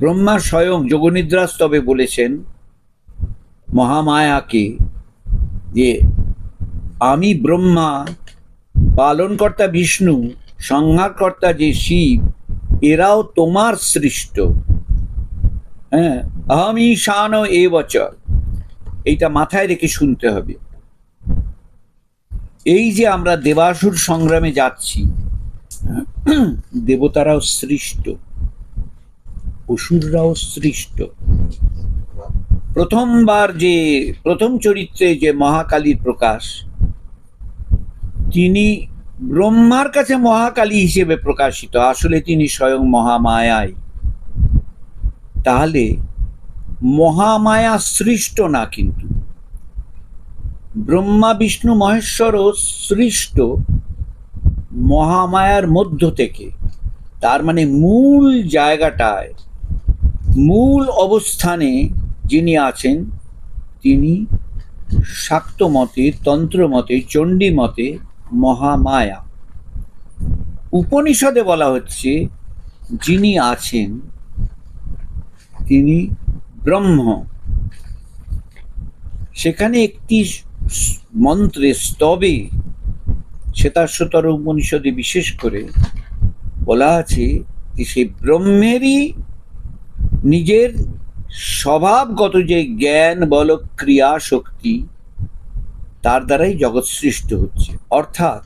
ব্রহ্মা স্বয়ং যোগনিদ্রাস্তবে বলেছেন, মহামায়াকে, যে আমি ব্রহ্মা, পালনকর্তা বিষ্ণু, সংহারকর্তা যে শিব, এরাও তোমার সৃষ্ট। হ্যাঁ আমি শান এ বছর এইটা মাথায় রেখে শুনতে হবে। এই যে আমরা দেবাসুর সংগ্রামে যাচ্ছি দেবতারাও সৃষ্ট, অসুররাও সৃষ্ট। প্রথমবার যে, প্রথম চরিত্রে যে মহাকালীর প্রকাশ, তিনি ব্রহ্মার কাছে মহাকালী হিসেবে প্রকাশিত, আসলে তিনি স্বয়ং মহামায়াই। তাহলে মহামায়া সৃষ্ট না কিন্তু। ব্রহ্মা, বিষ্ণু, মহেশ্বরও সৃষ্ট মহামায়ার মধ্য থেকে, তার মানে মূল জায়গাটায়, মূল অবস্থানে যিনি আছেন, তিনি শাক্ত মতে, তন্ত্র মতে, চণ্ডী মতে মহামায়া। উপনিষদে বলা হচ্ছে, যিনি আছেন, তিনি ব্রহ্ম। সেখানে একটি মন্ত্রে স্তবে শ্বেতাশ্বতর উপনিষদে বিশেষ করে বলা আছে যে সেই ব্রহ্মেরই নিজের স্বভাবগত যে জ্ঞান, বল, ক্রিয়া, শক্তি, তার দ্বারাই জগৎ সৃষ্ট হচ্ছে। অর্থাৎ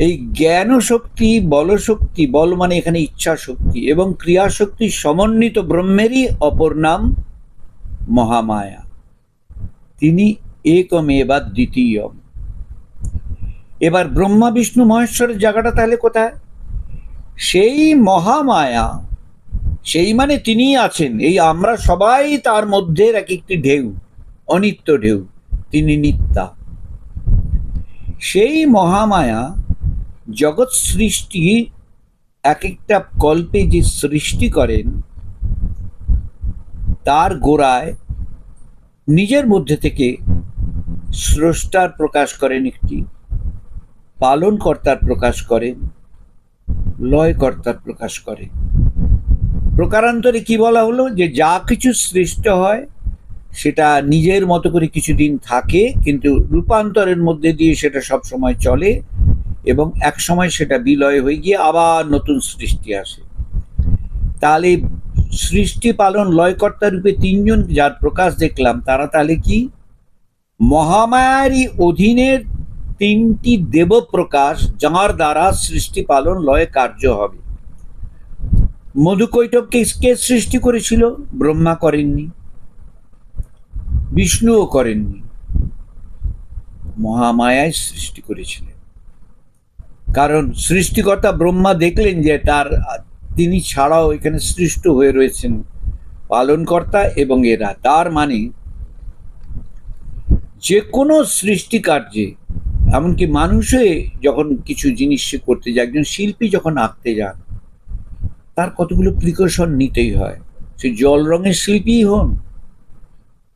এই জ্ঞান শক্তি, বল শক্তি, বল মানে এখানে ইচ্ছা শক্তি এবং ক্রিয়া শক্তি সমন্বিত ব্রহ্মেরই অপর নাম মহামায়া। তিনি একমেবা দ্বিতীয় এবার ব্রহ্মা, বিষ্ণু, মহেশ্বরের জায়গাটা তাহলে কোথায়? সেই মহামায়া, সেই মানে তিনিই আছেন, এই আমরা সবাই তার মধ্যে এক একটি ঢেউ, অনিত্য ঢেউ, তিনি নিত্যা। সেই মহামায়া জগৎ সৃষ্টি এক একটা কল্পে যে সৃষ্টি করেন, তার গোড়ায় নিজের মধ্যে থেকে স্রষ্টার প্রকাশ করেন একটি পালনকর্তার প্রকাশ করেন লয়কর্তার প্রকাশ করেন প্রকারান্তরে কি বলা হলো? যে যা কিছু সৃষ্ট হয়, সেটা নিজের মতো করে কিছুদিন থাকে, কিন্তু রূপান্তরের মধ্যে দিয়ে সেটা সব সময় চলে এবং এক সময় সেটা বিলয় হয়ে গিয়ে আবার নতুন সৃষ্টি আসে। তাহলে সৃষ্টি, পালন, লয়কর্তা রূপে তিনজন যার প্রকাশ দেখলাম, তারা তাহলে কি? মহামায়ারই অধীনের তিনটি দেব প্রকাশ যাঁর দ্বারা সৃষ্টি পালন লয় কার্য হবে। মধুকৈটবকে কে সৃষ্টি করেছিল? ব্রহ্মা করেননি। বিষ্ণুও করেননি। মহামায়াই সৃষ্টি করেছিলেন। কারণ সৃষ্টিকর্তা ব্রহ্মা দেখলেন যে তার, তিনি ছাড়াও এখানে সৃষ্ট হয়ে রয়েছেন পালনকর্তা এবং এরা। তার মানে যে কোনো সৃষ্টি কার্যে এমনকি মানুষে যখন কিছু জিনিস করতে যায়, একজন শিল্পী যখন আঁকতে যান, তার কতগুলো প্রিকশন নিতেই হয়। সে জল রঙের শিল্পীই হন,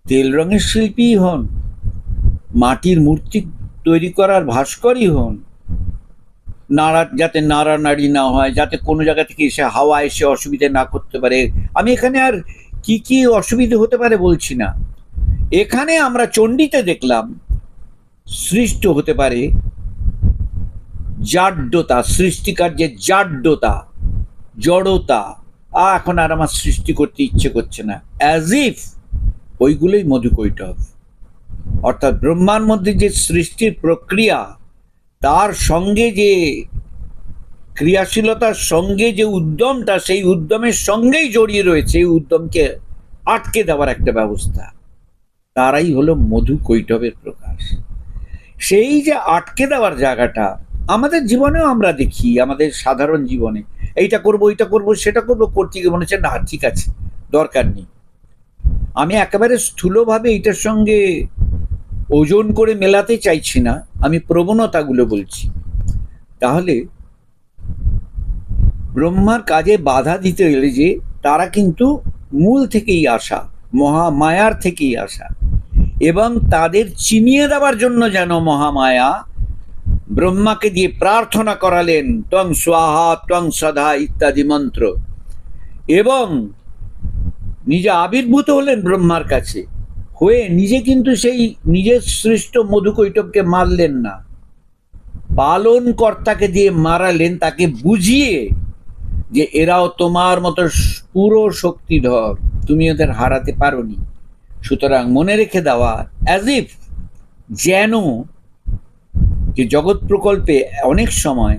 তেল রঙের শিল্পীই হন, মাটির মূর্তি তৈরি করার ভাস্করই হন। নাড়া, যাতে নাড়ানাড়ি না হয়, যাতে কোনো জায়গা থেকে এসে হাওয়া এসে অসুবিধে না করতে পারে। আমি এখানে আর কি কি অসুবিধে হতে পারে বলছি না। এখানে আমরা চণ্ডীতে দেখলাম সৃষ্ট হতে পারে জাড্যতা সৃষ্টিকার্যের জাড্যতা জড়তা। আ এখন আর আমার সৃষ্টি করতে ইচ্ছে করছে না। অ্যাজ ইফ ওইগুলোই মধুকৈটব অর্থাৎ ব্রহ্মার মধ্যে যে সৃষ্টির প্রক্রিয়া, তার সঙ্গে যে ক্রিয়াশীলতার সঙ্গে যে উদ্যমটা, সেই উদ্যমের সঙ্গেই জড়িয়ে রয়েছে এই উদ্যমকে আটকে দেওয়ার একটা ব্যবস্থা। তারাই হলো মধু কৈটবের প্রকাশ। সেই যে আটকে দেওয়ার জায়গাটা, আমাদের জীবনেও আমরা দেখি, আমাদের সাধারণ জীবনে। এইটা করব এইটা করব, সেটা করব করতে গিয়ে মনে হচ্ছে, না, ঠিক আছে, দরকার নেই। আমি একেবারে স্থূলভাবে এইটার সঙ্গে ওজন করে মেলাতে চাইছি না, আমি প্রবণতাগুলো বলছি। তাহলে, ব্রহ্মার কাজে বাধা দিতে গেলে যে, তারা কিন্তু মূল থেকেই আসা মহামায়ার থেকেই আসা। এবং তাদের চিনিয়ে দেওয়ার জন্য যেন মহামায়া ব্রহ্মাকে দিয়ে প্রার্থনা করালেন, ত্বং স্বাহা, ত্বং সদা ইত্যাদি মন্ত্র। এবং নিজে আবির্ভূত হলেন ব্রহ্মার কাছে। হয়ে নিজে কিন্তু সেই নিজের সৃষ্ট মধুকৈটবকে মারলেন না। পালন কর্তাকে দিয়ে মারালেন, তাকে বুঝিয়ে যে এরাও তোমার মতো পুরো শক্তিধর, তুমি ওদের হারাতে পারোনি। সুতরাং মনে রেখে দেওয়া অ্যাজ ইফ যেন যে জগৎ প্রকল্পে অনেক সময়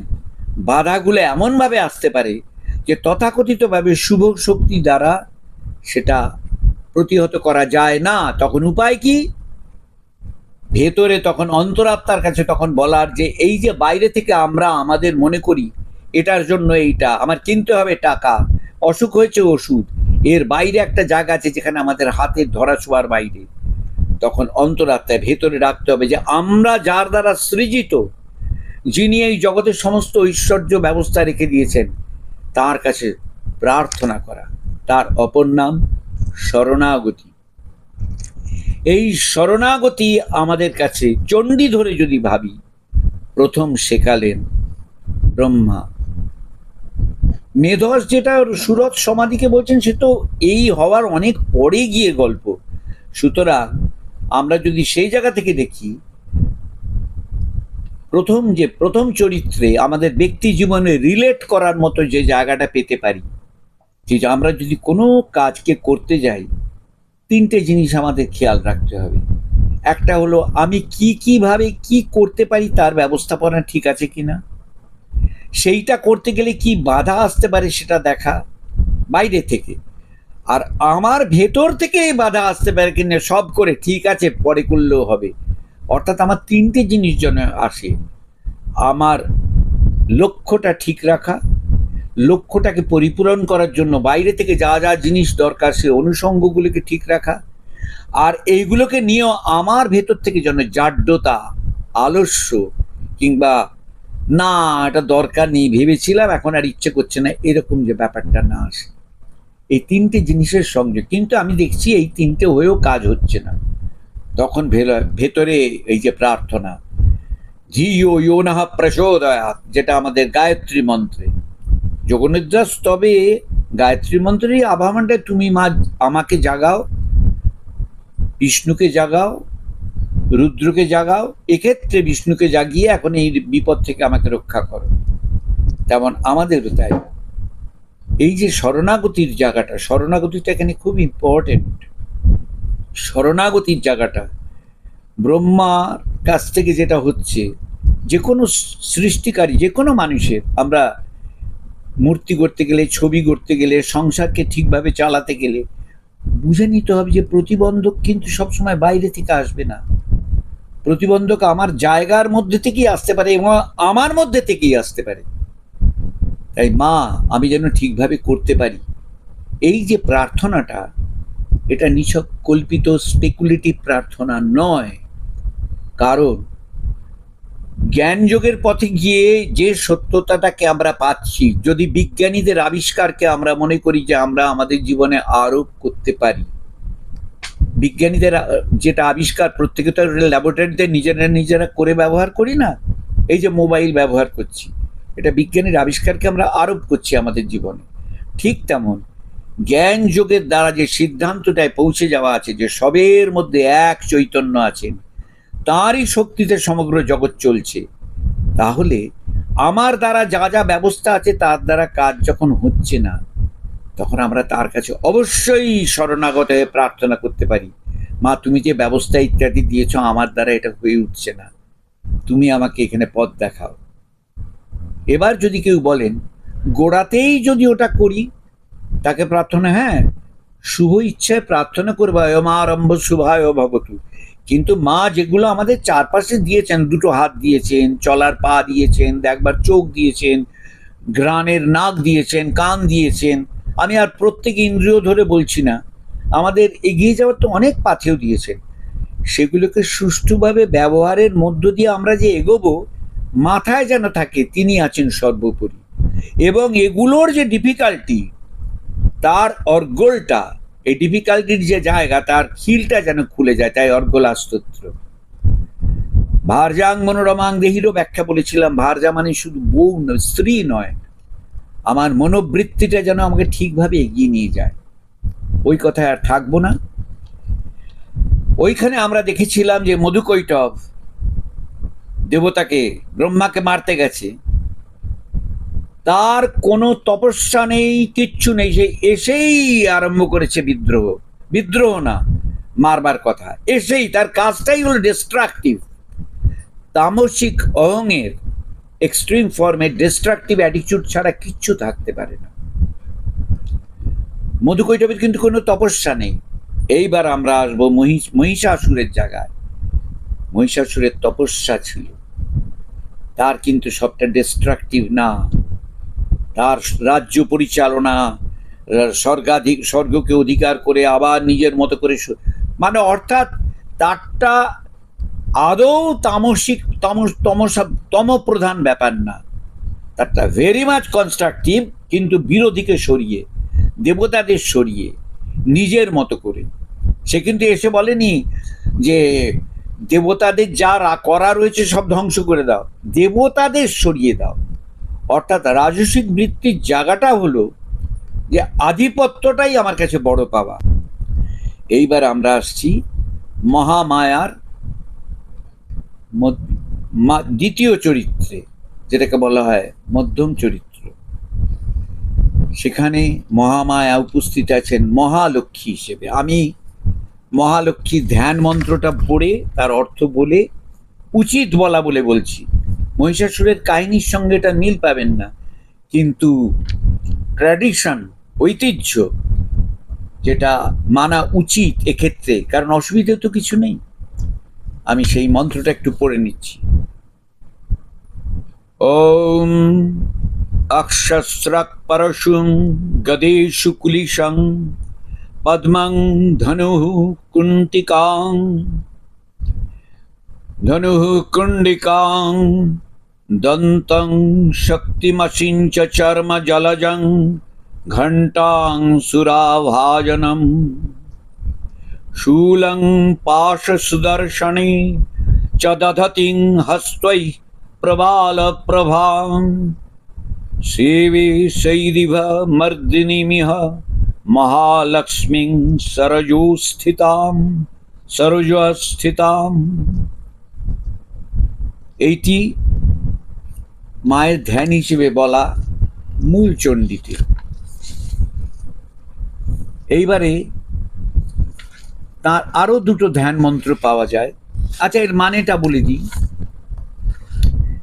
বাধাগুলো এমনভাবে আসতে পারে যে তথাকথিতভাবে শুভ শক্তি দ্বারা সেটা প্রতিহত করা যায় না। তখন উপায় কি? ভেতরে তখন অন্তরাত্মার কাছে তখন বলার যে এই যে বাইরে থেকে আমরা আমাদের মনে করি, এটার জন্য এইটা, আমার কিনতে হবে টাকা, অসুখ হয়েছে ওষুধ এর বাইরে একটা জায়গা আছে যেখানে আমাদের হাতের ধরা ছোঁয়ার বাইরে। তখন অন্তরাত্মায় ভেতরে রাখতে হবে যে আমরা যার দ্বারা সৃজিত, যিনি এই জগতের সমস্ত ঐশ্বর্য ব্যবস্থা রেখে দিয়েছেন, তার কাছে প্রার্থনা করা, তার অপর নাম শরণাগতি। এই শরণাগতি আমাদের কাছে চণ্ডী ধরে যদি ভাবি, প্রথম শেখালেন ব্রহ্মা। মেধস যেটা সুরত সমাধিকে বলছেন, সে তো এই হওয়ার অনেক পরে গিয়ে গল্প। সুতরাং আমরা যদি সেই জায়গা থেকে দেখি, প্রথম যে, প্রথম চরিত্রে আমাদের ব্যক্তি জীবনে রিলেট করার মতো যে জায়গাটা পেতে পারি, যে আমরা যদি কোনো কাজকে করতে যাই, তিনটে জিনিস আমাদের খেয়াল রাখতে হবে। একটা হলো, আমি কি, কীভাবে কি করতে পারি, তার ব্যবস্থাপনা ঠিক আছে কিনা? সেইটা করতে গেলে কি বাধা আসতে পারে সেটা দেখা বাইরে থেকে। আর আমার ভেতর থেকে বাধা আসতে পারে কিনা সব করে ঠিক আছে, পরে করলেও হবে। অর্থাৎ আমার তিনটে জিনিস যেন আসে। আমার লক্ষ্যটা ঠিক রাখা, লক্ষ্যটাকে পরিপূরণ করার জন্য বাইরে থেকে যা যা জিনিস দরকার সে অনুষঙ্গগুলোকে ঠিক রাখা। আর এইগুলোকে নিয়েও আমার ভেতর থেকে যেন জাড্যতা আলস্য কিংবা না, এটা দরকার নেই, ভেবেছিলাম, এখন আর ইচ্ছে করছে না। এরকম যে ব্যাপারটা না আসে। এই তিনটে জিনিসের সঙ্গে কিন্তু আমি দেখছি এই তিনটে হয়েও কাজ হচ্ছে না। তখন ভেতরে এই যে প্রার্থনা ধিও ইয়োনাহ প্রচোদয়াৎ যেটা আমাদের গায়ত্রী মন্ত্রে। যোগনিদ্রা স্তবে গায়ত্রী মন্ত্রেই আভামানটা তুমি মা, আমাকে জাগাও, বিষ্ণুকে জাগাও রুদ্রকে জাগাও, এক্ষেত্রে বিষ্ণুকে জাগিয়ে এখন এই বিপদ থেকে আমাকে রক্ষা করো। তেমন আমাদেরও তাই। এই যে শরণাগতির জায়গাটা, শরণাগতিটা এখানে খুব ইম্পর্টেন্ট শরণাগতির জায়গাটা, ব্রহ্মার কাছ থেকে যেটা হচ্ছে যে কোনো সৃষ্টিকারী যে কোনো মানুষের, আমরা মূর্তি করতে গেলে, ছবি করতে গেলে, সংসারকে ঠিকভাবে চালাতে গেলে, বুঝে নিতে হবে যে প্রতিবন্ধক কিন্তু সবসময় বাইরে থেকে আসবে না। প্রতিবন্ধক আমার জায়গার মধ্যে থেকেই আসতে পারে এবং আমার মধ্যে থেকেই আসতে পারে। তাই মা, আমি যেন ঠিকভাবে করতে পারি। এই যে প্রার্থনাটা, এটা নিছক কল্পিত স্পেকুলেটিভ প্রার্থনা নয়। কারণ জ্ঞান যোগের পথে গিয়ে যে সত্যতাটাকে আমরা পাচ্ছি, যদি বিজ্ঞানীদের আবিষ্কারকে আমরা মনে করি যে আমরা আমাদের জীবনে আরোপ করতে পারি বিজ্ঞানীদের যেটা আবিষ্কার প্রত্যেকে তো ল্যাবরেটরিতে নিজেরা নিজেরা করে ব্যবহার করি না, এই যে মোবাইল ব্যবহার করছি। এটা বিজ্ঞানীর আবিষ্কারকে আমরা আরোপ করছি আমাদের জীবনে। ঠিক তেমন, জ্ঞান যোগের দ্বারা যে সিদ্ধান্তটায় পৌঁছে যাওয়া আছে, যে সবের মধ্যে এক চৈতন্য আছেন, তাঁরই শক্তিতে সমগ্র জগৎ চলছে, তাহলে আমার দ্বারা যা যা ব্যবস্থা আছে, তার দ্বারা কাজ যখন হচ্ছে না তখন আমরা তার কাছে অবশ্যই শরণাগত হয়ে প্রার্থনা করতে পারি। মা, তুমি যে ব্যবস্থা ইত্যাদি দিয়েছ আমার দ্বারা এটা হয়ে উঠছে না। তুমি আমাকে এখানে পথ দেখাও। এবার যদি কেউ বলেন, গোড়াতেই যদি ওটা করি, তাকে প্রার্থনা হ্যাঁ শুভ ইচ্ছায় প্রার্থনা করব মা আরম্ভ শুভায় ভবতু। কিন্তু মা যেগুলো আমাদের চারপাশে দিয়েছেন, দুটো হাত দিয়েছেন, চলার পা দিয়েছেন দেখবার চোখ দিয়েছেন গ্রানের নাক দিয়েছেন, কান দিয়েছেন আমি আর প্রত্যেক ইন্দ্রিয় ধরে বলছি না। আমাদের এগিয়ে যাওয়ার তো অনেক পাথেও দিয়েছে। সেগুলোকে সুষ্ঠুভাবে ব্যবহারের মধ্য দিয়ে আমরা যে এগোবো, মাথায় যেন থাকে তিনি আছেন সর্বোপরি। এবং এগুলোর যে ডিফিকাল্টি তার অর্গলটা, এই ডিফিকাল্টির যে জায়গা, তার খিলটা যেন খুলে যায়, তাই অর্গল স্তোত্র ভারজাং মনোরমাং দেহিরও ব্যাখ্যা বলেছিলাম ভারজা মানে শুধু বউ নয়, স্ত্রী নয়। আমার মনোবৃত্তিটা যেন আমাকে ঠিকভাবে এগিয়ে নিয়ে যায়। ওই কথায় আর থাকব না। ওইখানে আমরা দেখেছিলাম যে মধুকৈটব দেবতাকে, ব্রহ্মাকে মারতে গেছে। তার কোনো তপস্যা নেই, কিচ্ছু নেই, সে এসেই আরম্ভ করেছে বিদ্রোহ। বিদ্রোহ না, মারবার কথা। এসেই তার কাজটাই হলো ডিস্ট্রাকটিভ তামসিক অহংয়ের এক্সট্রিম ফর্মে ডিস্ট্রাকটিভ অ্যাটিটিউড ছাড়া কিচ্ছু থাকতে পারে না। মধুকৈটবের কিন্তু কোনো তপস্যা নেই। এইবার আমরা আসব মহিষ মহিষাসুরের জায়গায়। মহিষাসুরের তপস্যা ছিল। তার কিন্তু সবটা ডিস্ট্রাকটিভ না। তার রাজ্য পরিচালনা স্বর্গাধিক স্বর্গকে অধিকার করে আবার নিজের মতো করে মানে অর্থাৎ তারটা আদৌ তামসিক, তমস, তমসা তম প্রধান ব্যাপার না। তারটা ভেরি মাচ কনস্ট্রাকটিভ কিন্তু বিরোধীকে সরিয়ে, দেবতাদের সরিয়ে, নিজের মতো করে। সে কিন্তু এসে বলেনি যে দেবতাদের যা করা রয়েছে সব ধ্বংস করে দাও। দেবতাদের সরিয়ে দাও। অর্থাৎ রাজসিক বৃত্তির জায়গাটা হলো যে আধিপত্যটাই আমার কাছে বড় পাওয়া। এইবার আমরা আসছি মহামায়ার দ্বিতীয় চরিত্রে, যেটাকে বলা হয় মধ্যম চরিত্র। সেখানে মহামায়া উপস্থিত আছেন মহালক্ষ্মী হিসেবে। আমি মহালক্ষ্মী ধ্যান মন্ত্রটা পড়ে, তার অর্থ বলে, উচিত বলা বলে বলছি। মহিষাসুরের কাহিনীর সঙ্গে এটা মিল পাবেন না। কিন্তু ট্র্যাডিশন ঐতিহ্য, যেটা মানা উচিত এক্ষেত্রে, কারণ অসুবিধে তো কিছু নেই। আমি সেই মন্ত্রটা একটু পড়ে নিচ্ছি। ওম অক্ষস্রাক পরশুং গদেশু কুলিশং পদ্মং ধনু কুন্তিকাং ধনু কুণ্ডিকাং দন্তং শক্তিমসিঞ্চ চর্ম জলজং ঘণ্টাং সুরাভাজনম। শূলং পাশসুদর্শনে চ দধতিং হস্তৈ প্রবালপ্রভাং সেবে শৈরিভ মর্দিনীমিহ মহালক্ষ্মীং সরজোস্থিতাম সরজস্থিতাম এইটি মায়ের ধ্যান হিসেবে বলা মূল চণ্ডীতে এইবারে তার আরও দুটো ধ্যান মন্ত্র পাওয়া যায়। আচ্ছা এর মানেটা বলে দিই।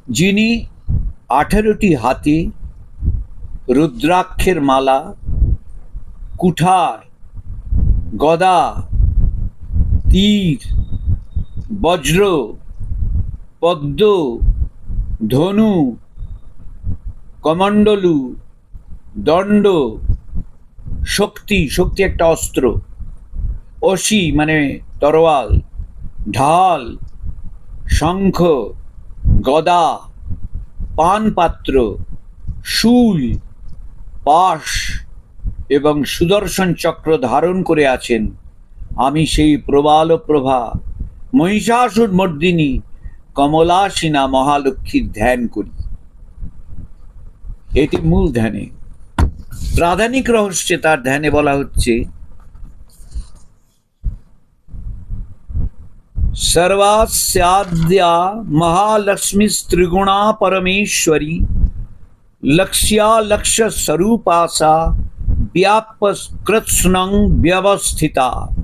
যিনি আঠেরোটি হাতি, রুদ্রাক্ষের মালা, কুঠার, গদা, তীর, বজ্র, পদ্ম, ধনু, কমণ্ডলু, দণ্ড, শক্তি শক্তি একটা অস্ত্র। অসি মানে তরোয়াল, ঢাল, শঙ্খ, গদা, পানপাত্র, শুল, পাশ এবং সুদর্শন চক্র ধারণ করে আছেন। আমি সেই প্রবাল প্রভা, মহিষাসুর মর্দিনী, কমলাসীনা মহালক্ষ্মীর ধ্যান করি। এটি মূল ধ্যানে। প্রাধানিক রহস্যে তার ধ্যানে বলা হচ্ছে सर्वास्याद्या महालक्ष्मी त्रिगुणा परमेश्वरी लक्ष्या लक्ष्य स्वरूपा सा व्यवस्थिता।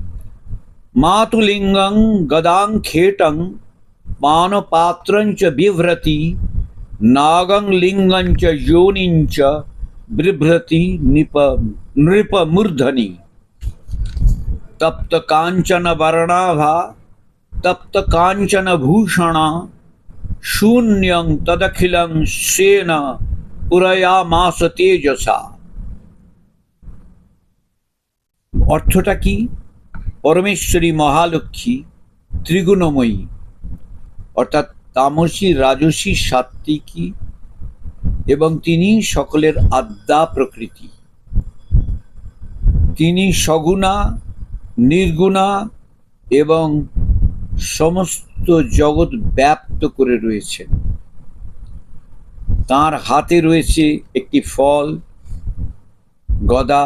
मातुलिङ्गं गदाङ्खेटं पानपात्रञ्च बिव्रति नागं लिङ्गञ्च योनिञ्च बिभ्रति निप, नृपमूर्धनि। तप्तकाञ्चनवर्णाभा তপ্ত কাঞ্চন ভূষণা শূন্যং তদখিলং সেন পুরয়া মাস তেজসা অর্থটা কি পরমেশ্বরী মহালক্ষ্মী ত্রিগুণময়ী অর্থাৎ তামসী রাজসী সাত্ত্বিকী এবং তিনি সকলের আদ্যা প্রকৃতি তিনি সগুণা নির্গুণা এবং সমস্ত জগৎ ব্যাপ্ত করে রয়েছেন তার হাতে রয়েছে একটি ফল, গদা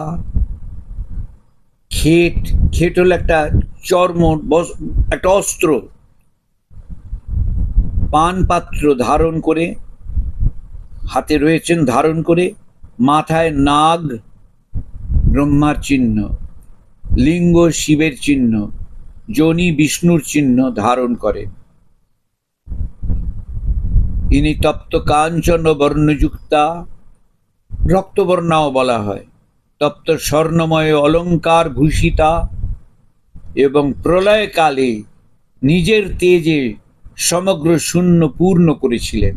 খেট খেট হলো একটা চর্ম একটা অস্ত্র। পান পাত্র ধারণ করে, হাতে রয়েছেন ধারণ করে, মাথায় নাগ, ব্রহ্মার চিহ্ন, লিঙ্গ শিবের চিহ্ন। যোনি বিষ্ণুর চিহ্ন ধারণ করে। ইনি তপ্ত কাঞ্চন বর্ণযুক্তা, রক্তবর্ণাও বলা হয়। তপ্ত স্বর্ণময় অলঙ্কার ভূষিতা এবং প্রলয়কালে নিজের তেজে সমগ্র শূন্য পূর্ণ করেছিলেন।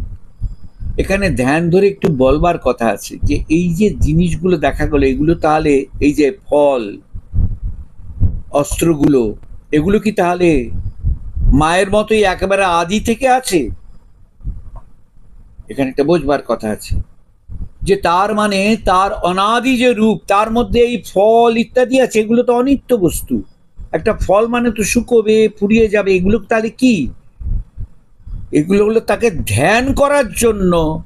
এখানে ধ্যান ধরে একটু বলবার কথা আছে যে এই যে জিনিসগুলো দেখা গেল, এগুলো তাহলে এই যে ফল, অস্ত্রগুলো এগুলো কি তাহলে মায়ের মতোই একেবারে আদি থেকে আছে? এখানে একটা বোঝবার কথা আছে। যে তার মানে তার অনাদি যে রূপ, তার মধ্যে এই ফল ইত্যাদি আছে, এগুলো তো অনিত্য বস্তু। একটা ফল মানে তো শুকোবে, ফুরিয়ে যাবে, এগুলো তাহলে কি? এগুলো হলো তাকে ধ্যান করার জন্য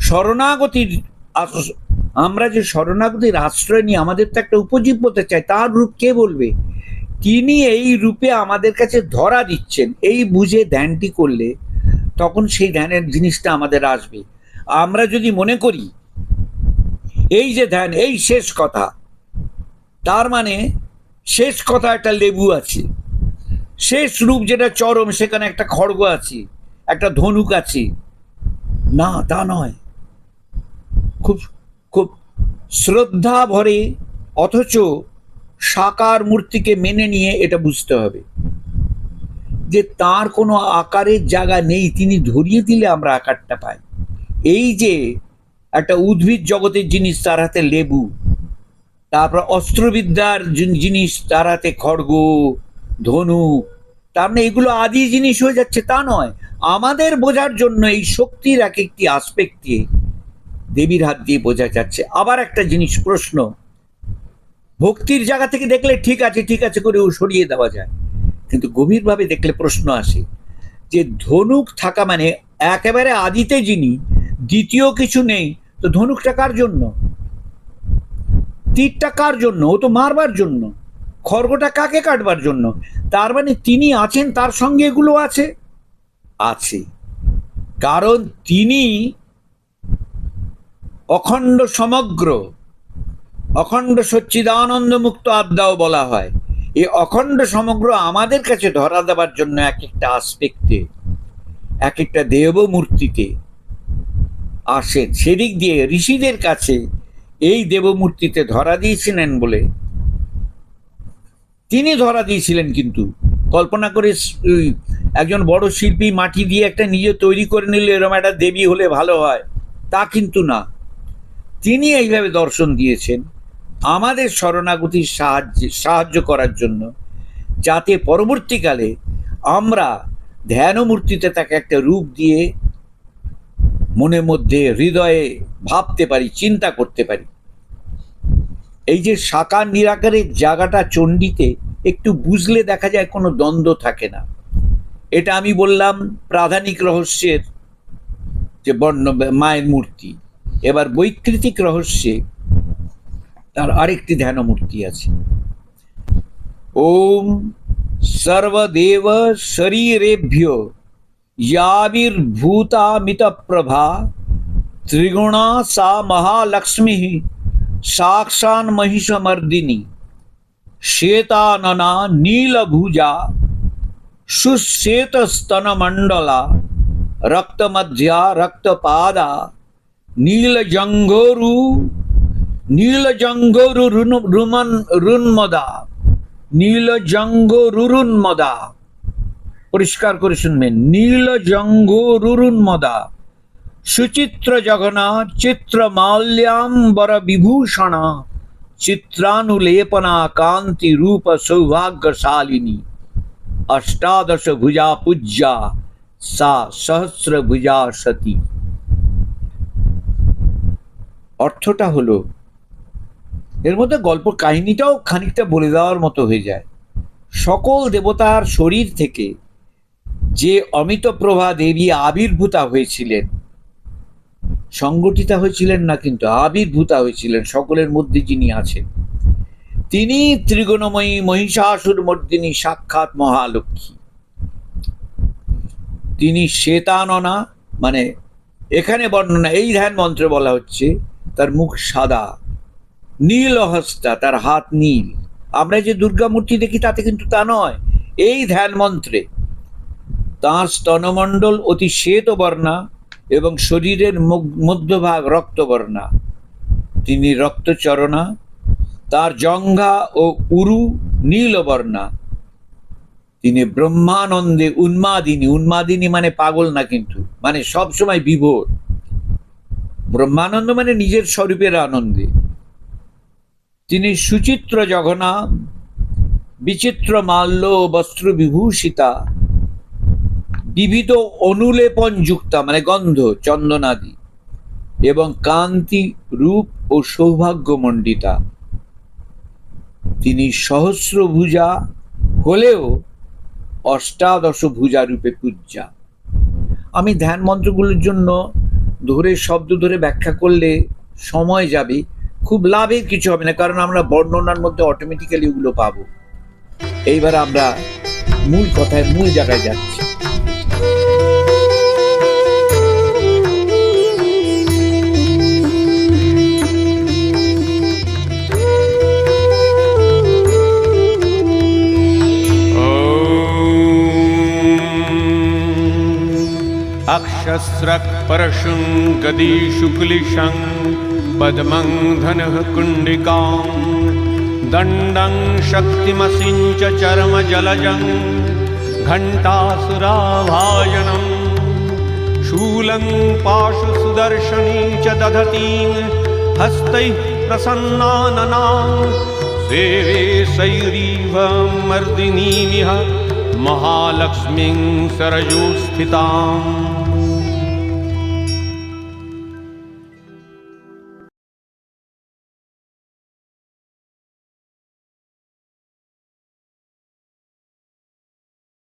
শরণাগতির আমরা যে শরণাগতির আশ্রয় নিয়ে আমাদের তো একটা উপজীব্যতা চাই, তার রূপ কে বলবে? তিনি এই রূপে আমাদের কাছে ধরা দিচ্ছেন। এই বুঝে ধ্যানটি করলে তখন সেই ধ্যানের জিনিসটা আমাদের আসবে। আমরা যদি মনে করি, এই যে ধ্যান, এই শেষ কথা, তার মানে শেষ কথা একটা লেবু আছে। শেষ রূপ যেটা চরম, সেখানে একটা খড়গ আছে, একটা ধনুক আছে। না, তা নয়। খুব খুব শ্রদ্ধা ভরে, অথচ সাকার মূর্তিকে মেনে নিয়ে এটা বুঝতে হবে। যে তার কোনো আকারের জায়গা নেই, তিনি ধরিয়ে দিলে আমরা আকারটা পাই। এই যে একটা উদ্ভিদ জগতের জিনিস তার হাতে লেবু, তারপর অস্ত্রবিদ্যার জিনিস তার হাতে খড়গ ধনু, তার মানে এগুলো আদি জিনিস হয়ে যাচ্ছে, তা নয়। আমাদের বোঝার জন্য এই শক্তির এক একটি আসপেক্ট দিয়ে দেবীর হাত দিয়ে বোঝা যাচ্ছে। আবার একটা জিনিস, প্রশ্ন। ভক্তির জায়গা থেকে দেখলে ঠিক আছে ঠিক আছে করে ও সরিয়ে দেওয়া যায়। কিন্তু গভীরভাবে দেখলে প্রশ্ন আসে যে ধনুক থাকা মানে একেবারে আদিতে যিনি, দ্বিতীয় কিছু নেই, তো ধনুকটা কার জন্য? তীরটা কার জন্য? ও তো মারবার জন্য। খড়গটা কাকে কাটবার জন্য? তার মানে তিনি আছেন, তার সঙ্গে এগুলো আছে? আছে। কারণ তিনি অখণ্ড সমগ্র অখণ্ড সচ্চিদানন্দ মুক্ত আদ্যাও বলা হয়। এই অখণ্ড সমগ্র আমাদের কাছে ধরা দেওয়ার জন্য এক একটা আসপেক্টে এক একটা দেব মূর্তিতে আসেন সেদিক দিয়ে ঋষিদের কাছে এই দেবমূর্তিতে ধরা দিয়েছিলেন বলে তিনি ধরা দিয়েছিলেন কিন্তু। কল্পনা করে একজন বড় শিল্পী মাটি দিয়ে একটা নিজে তৈরি করে নিলে এরকম একটা দেবী হলে ভালো হয়। তা কিন্তু না। তিনি এইভাবে দর্শন দিয়েছেন। আমাদের শরণাগতির সাহায্যে, সাহায্য করার জন্য যাতে পরবর্তীকালে আমরা ধ্যানমূর্তিতে তাকে একটা রূপ দিয়ে মনের মধ্যে হৃদয়ে ভাবতে পারি, চিন্তা করতে পারি। এই যে সাকার নিরাকারের জায়গাটা চণ্ডীতে একটু বুঝলে দেখা যায় কোনো দ্বন্দ্ব থাকে না। এটা আমি বললাম প্রাধানিক রহস্যের যে বর্ণ, মায়ের মূর্তি। এবার বৈকৃতিক রহস্যে তার আরেকটি ধ্যান মূর্তি আছে ওম সর্বদেব শরীরেভ্য याविर्भूतामित प्रभा त्रिगुणा सा महालक्ष्मी साक्षान् महिषमर्दिनी श्वेतानना नीलभुजा सुश्वेतस्तनमण्डला रक्तमध्या रक्तपादा नीलजङ्घोरु নীল জঙ্গরু রুমন রুন্মদা নীল জঙ্গ রুরুন্মদা পরিষ্কার করে শুনবেন নীল জঙ্গ রুরুন্মদা সুচিত্র জগনা চিত্র মাল্যাম্বর বিভূষণ চিত্রানুলেপনা কান্তি রূপ সৌভাগ্যশালিনী অষ্টাদশ ভুজা পূজ্যা সা সহস্র ভুজা সতী অর্থটা হলো এর মধ্যে গল্প কাহিনীটাও খানিকটা বলে দেওয়ার মতো হয়ে যায়। সকল দেবতার শরীর থেকে যে অমিত প্রভা দেবী আবির্ভূতা হয়েছিলেন, সংগঠিতা হয়েছিলেন না কিন্তু আবির্ভূতা হয়েছিলেন, সকলের মধ্যে যিনি আছেন, তিনি ত্রিগুণময়ী মহিষাসুর মর্দিনী সাক্ষাৎ মহালক্ষ্মী। তিনি শ্বেতাননা মানে এখানে বর্ণনা, এই ধ্যান মন্ত্রে বলা হচ্ছে, তার মুখ সাদা। নীল হস্তা তার হাত নীল। আমরা যে দুর্গা মূর্তি দেখি, তাতে কিন্তু তা নয়। এই ধ্যান মন্ত্রে তাঁর স্তনমণ্ডল অতি শ্বেত বর্ণা এবং শরীরের মধ্যভাগ রক্তবর্ণা। তিনি রক্তচরণা, তার জঙ্ঘা ও উরু নীলবর্ণা। তিনি ব্রহ্মানন্দে উন্মাদিনী। উন্মাদিনী মানে পাগল না কিন্তু মানে সবসময় বিভোর। ব্রহ্মানন্দ মানে নিজের স্বরূপের আনন্দে। তিনি সুচিত্র জঘনা, বিচিত্র মাল্য ও বস্ত্র বিভূষিতা, বিবিধ অনুলেপন যুক্তা মানে গন্ধ, চন্দনাদি এবং কান্তি রূপ ও সৌভাগ্যমণ্ডিতা। তিনি সহস্রভুজা হলেও অষ্টাদশ ভুজা রূপে পূজা আমি ধ্যান মন্ত্রগুলোর জন্য ধরে, শব্দ ধরে ব্যাখ্যা করলে সময় যাবে। খুব লাভের কিছু হবে না কারণ আমরা বর্ণনার মধ্যে অটোমেটিক্যালি ওগুলো পাবো এইবার আমরা মূল কথায় মূল জায়গায় যাচ্ছি अक्षस्रक् परशुं गदीशुक्लिशं पद्मं धनः कुण्डिकां दण्डं शक्तिमसिञ्च चर्मजलजं घण्टासुराभाजनं शूलं पाशुसुदर्शनी च दधतीं हस्तैः प्रसन्नाननां सेवे सैरीव मर्दिनीमिह महालक्ष्मीं सरजू स्थिताम्